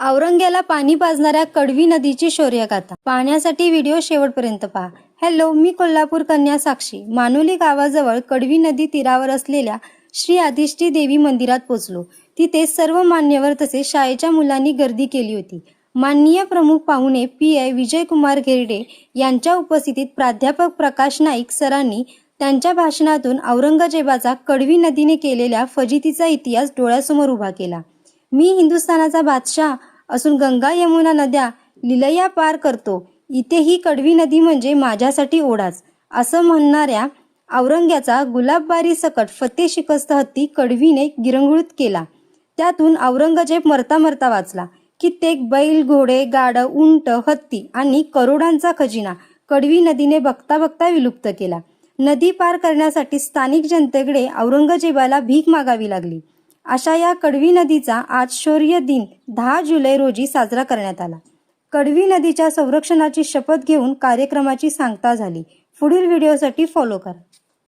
औरंग्याला पाणी पाजणाऱ्या कडवी नदीची शौर्यगाथा. पाहण्यासाठी व्हिडिओ शेवटपर्यंत पहा. हॅलो मी कोल्हापूर कन्या साक्षी. मानोली गावाजवळ कडवी नदी तीरावर असलेल्या श्री आदिष्टी देवी मंदिरात पोचलो. तिथे सर्व मान्यवर तसेच शाळेच्या मुलांनी गर्दी केली होती. माननीय प्रमुख पाहुणे पी. आय. विजयकुमार घेरडे यांच्या उपस्थितीत प्राध्यापक प्रकाश नाईक सरांनी त्यांच्या भाषणातून औरंगजेबाचा कडवी नदीने केलेल्या फजितीचा इतिहास डोळ्यासमोर उभा केला. मी हिंदुस्थानाचा बादशाह असून गंगा यमुना नद्या लिलया पार करतो. इथे ही कडवी नदी म्हणजे माझ्यासाठी ओढाच. असं म्हणणाऱ्या औरंग्याचा गुलाबबारी सकट फते शिकस्त हत्ती कडवीने गिरंगुळीत केला. त्यातून औरंगजेब मरता मरता वाचला कित्येक बैल घोडे गाडं उंट हत्ती आणि करोडांचा खजिना कडवी नदीने बघता बघता विलुप्त केला. नदी पार करण्यासाठी स्थानिक जनतेकडे औरंगजेबाला भीक मागावी लागली. अशा या कडवी नदीचा आज शौर्य दिन दहा जुलै रोजी साजरा करण्यात आला. कडवी नदीच्या संरक्षणाची शपथ घेऊन कार्यक्रमाची सांगता झाली. पुढील व्हिडिओसाठी फॉलो करा.